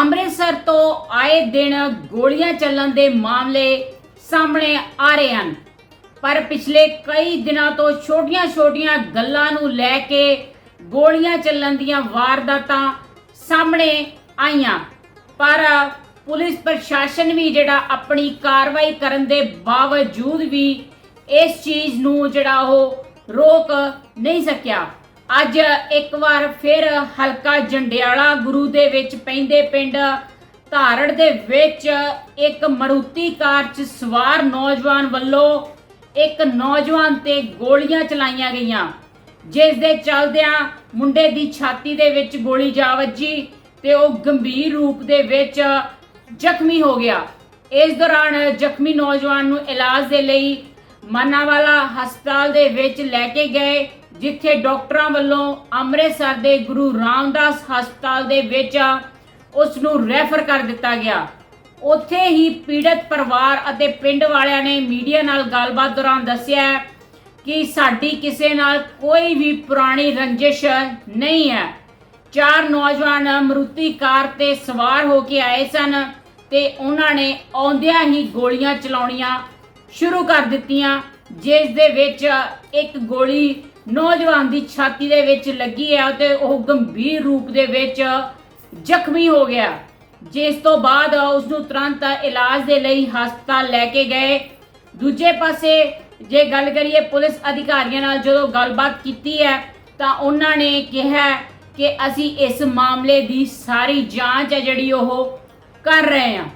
ਅੰਮ੍ਰਿਤਸਰ ਤੋਂ ਆਏ ਦਿਨ ਗੋਲੀਆਂ ਚੱਲਣ ਦੇ ਮਾਮਲੇ ਸਾਹਮਣੇ ਆ ਰਹੇ ਹਨ। ਪਰ ਪਿਛਲੇ ਕਈ ਦਿਨਾਂ ਤੋਂ ਛੋਟੀਆਂ-ਛੋਟੀਆਂ ਗੱਲਾਂ ਨੂੰ ਲੈ ਕੇ ਗੋਲੀਆਂ ਚੱਲਣ ਦੀਆਂ ਵਾਰਦਾਤਾਂ ਸਾਹਮਣੇ ਆਈਆਂ। ਪਰ ਪੁਲਿਸ ਪ੍ਰਸ਼ਾਸਨ ਵੀ ਜਿਹੜਾ ਆਪਣੀ ਕਾਰਵਾਈ ਕਰਨ ਦੇ ਬਾਵਜੂਦ ਵੀ ਇਸ ਚੀਜ਼ ਨੂੰ ਜਿਹੜਾ ਉਹ ਰੋਕ ਨਹੀਂ ਸਕਿਆ। ਅੱਜ ਇੱਕ ਵਾਰ ਫਿਰ ਹਲਕਾ ਜੰਡਿਆਲਾ ਗੁਰੂ ਦੇ ਵਿੱਚ ਪੈਂਦੇ ਪਿੰਡ ਧਾਰੜ ਦੇ ਵਿੱਚ ਇੱਕ ਮਰੂਤੀ ਕਾਰ 'ਚ ਸਵਾਰ ਨੌਜਵਾਨ ਵੱਲੋਂ ਇੱਕ ਨੌਜਵਾਨ ਤੇ ਗੋਲੀਆਂ ਚਲਾਈਆਂ ਗਈਆਂ, ਜਿਸ ਦੇ ਚਲਦਿਆਂ ਮੁੰਡੇ ਦੀ ਛਾਤੀ ਦੇ ਵਿੱਚ ਗੋਲੀ ਜਾ ਵੱਜੀ ਤੇ ਉਹ ਗੰਭੀਰ ਰੂਪ ਦੇ ਵਿੱਚ ਜ਼ਖਮੀ ਹੋ ਗਿਆ। ਇਸ ਦੌਰਾਨ ਜ਼ਖਮੀ ਨੌਜਵਾਨ ਨੂੰ ਇਲਾਜ ਦੇ ਲਈ ਮਨਾਵਾਲਾ ਹਸਪਤਾਲ ਦੇ ਵਿੱਚ ਲੈ ਕੇ ਗਏ। ਜਿੱਥੇ ਡਾਕਟਰਾਂ ਵੱਲੋਂ ਅੰਮ੍ਰਿਤਸਰ ਦੇ ਗੁਰੂ ਰਾਮਦਾਸ ਹਸਪਤਾਲ ਦੇ ਵਿੱਚ ਉਸ ਨੂੰ ਰੈਫਰ ਕਰ ਦਿੱਤਾ ਗਿਆ। ਉੱਥੇ ਹੀ ਪੀੜਤ ਪਰਿਵਾਰ ਅਤੇ ਪਿੰਡ ਵਾਲਿਆਂ ਨੇ ਮੀਡੀਆ ਨਾਲ ਗੱਲਬਾਤ ਦੌਰਾਨ ਦੱਸਿਆ ਕਿ ਸਾਡੀ ਕਿਸੇ ਨਾਲ ਕੋਈ ਵੀ ਪੁਰਾਣੀ ਰੰਜਿਸ਼ ਨਹੀਂ ਹੈ। ਚਾਰ ਨੌਜਵਾਨ ਮਰੂਤੀ ਕਾਰ ਤੇ ਸਵਾਰ ਹੋ ਕੇ ਆਏ ਸਨ ਤੇ ਉਹਨਾਂ ਨੇ ਆਉਂਦਿਆਂ ਹੀ ਗੋਲੀਆਂ ਚਲਾਉਣੀਆਂ ਸ਼ੁਰੂ ਕਰ ਦਿੱਤੀਆਂ, ਜਿਸ ਦੇ ਵਿੱਚ ਇੱਕ ਗੋਲੀ ਨੌਜਵਾਨ ਦੀ ਛਾਤੀ ਦੇ ਵਿੱਚ ਲੱਗੀ ਹੈ ਤੇ ਉਹ ਗੰਭੀਰ ਰੂਪ ਦੇ ਵਿੱਚ ਜ਼ਖਮੀ ਹੋ ਗਿਆ। ਜਿਸ ਤੋਂ ਬਾਅਦ ਉਸ ਨੂੰ ਤੁਰੰਤ ਇਲਾਜ ਦੇ ਲਈ ਹਸਪਤਾਲ ਲੈ ਕੇ ਗਏ। ਦੂਜੇ ਪਾਸੇ ਜੇ ਗੱਲ ਕਰੀਏ ਪੁਲਿਸ ਅਧਿਕਾਰੀਆਂ ਨਾਲ ਜਦੋਂ ਗੱਲਬਾਤ ਕੀਤੀ ਹੈ, ਤਾਂ ਉਹਨਾਂ ਨੇ ਕਿਹਾ ਕਿ ਅਸੀਂ ਇਸ ਮਾਮਲੇ ਦੀ ਸਾਰੀ ਜਾਂਚ ਹੈ ਜਿਹੜੀ ਉਹ ਕਰ ਰਹੇ ਹਾਂ।